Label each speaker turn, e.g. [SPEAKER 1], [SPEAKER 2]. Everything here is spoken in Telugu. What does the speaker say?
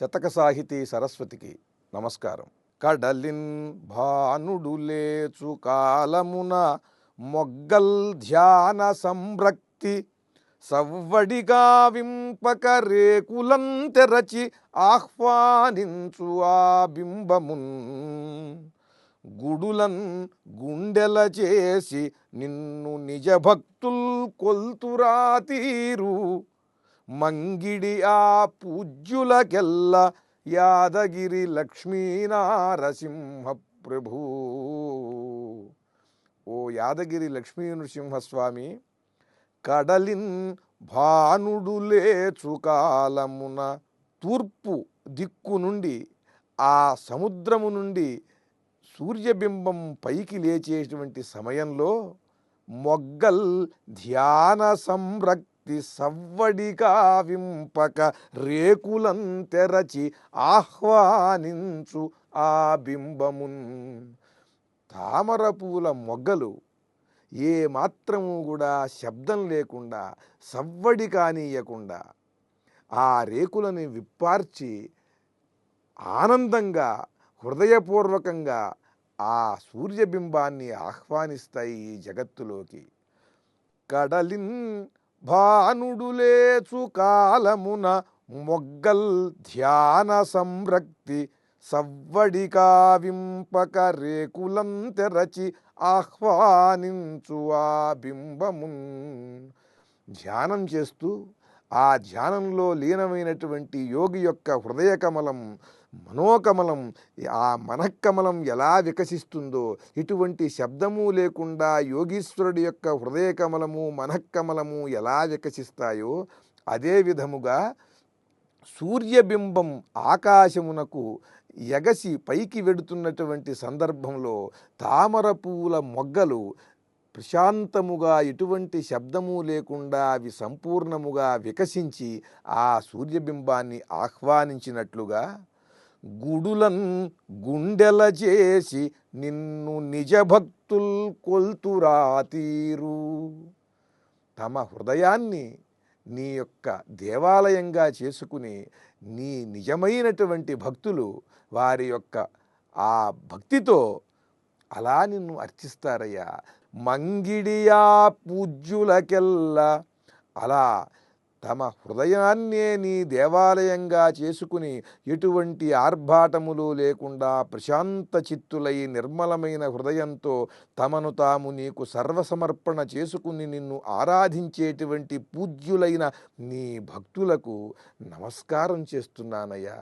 [SPEAKER 1] శతక సాహితీ సరస్వతికి నమస్కారం. కడలిన్ భానుడు లేచు కాలమున మొగ్గల్ ధ్యాన సంరక్తి సవ్వడిగా వింపక రేకులం తెరచి ఆహ్వానించు ఆ బింబమున్. గుడులన్ గుండెల చేసి నిన్ను నిజ భక్తుల్ కొల్తురా తీరు. మంగిడి ఆ పూజ్యులకెల్ల యాదగిరి లక్ష్మీనారసింహ ప్రభు ఓ యాదగిరి లక్ష్మీ నృసింహస్వామి కడలిన్ భానుడులే చుకాలమున కాలమున తూర్పు దిక్కు నుండి ఆ సముద్రము నుండి సూర్యబింబం పైకి లేచేటువంటి సమయంలో మొగ్గల్ ధ్యాన భక్తి సవ్వడిగా వింపక రేకులం తెరచి ఆహ్వానించు ఆ బింబమున్. తామర పూల మొగ్గలు ఏ మాత్రము కూడా శబ్దం లేకుండా సవ్వడి కానీయకుండా ఆ రేకులని విప్పార్చి ఆనందంగా హృదయపూర్వకంగా ఆ సూర్యబింబాన్ని ఆహ్వానిస్తాయి ఈ జగత్తులోకి. కడలిన్ భానుడులేచు కాలమున మొగ్గల్ ధ్యాన సంరక్తి సవ్వడి కావింపక రేకులంతెరచి ఆహ్వానించు ఆ బింబమున్. ధ్యానం చేస్తూ ఆ ధ్యానంలో లీనమైనటువంటి యోగి యొక్క హృదయ కమలం మనోకమలం ఆ మనఃకమలం ఎలా వికసిస్తుందో ఇటువంటి శబ్దము లేకుండా యోగీశ్వరుడి యొక్క హృదయకమలము మనఃకమలము ఎలా వికసిస్తాయో అదే విధముగా సూర్యబింబం ఆకాశమునకు ఎగసి పైకి వెడుతున్నటువంటి సందర్భంలో తామర పువ్వుల మొగ్గలు ప్రశాంతముగా ఎటువంటి శబ్దము లేకుండా అవి సంపూర్ణముగా వికసించి ఆ సూర్యబింబాన్ని ఆహ్వానించినట్లుగా గుడులన్ గుండెల చేసి నిన్ను నిజ భక్తుల్ కొల్తురా తీరు తమ హృదయాన్ని నీ యొక్క దేవాలయంగా చేసుకుని నీ నిజమైనటువంటి భక్తులు వారి యొక్క ఆ భక్తితో అలా నిన్ను అర్చిస్తారయ్యా. మంగిడియా పూజ్యులకెల్లా అలా తమ హృదయాన్నే నీ దేవాలయంగా చేసుకుని ఎటువంటి ఆర్భాటములు లేకుండా ప్రశాంత చిత్తులై నిర్మలమైన హృదయంతో తమను తాము నీకు సర్వసమర్పణ చేసుకుని నిన్ను ఆరాధించేటువంటి పూజ్యులైన నీ భక్తులకు నమస్కారం చేస్తున్నానయ్యా.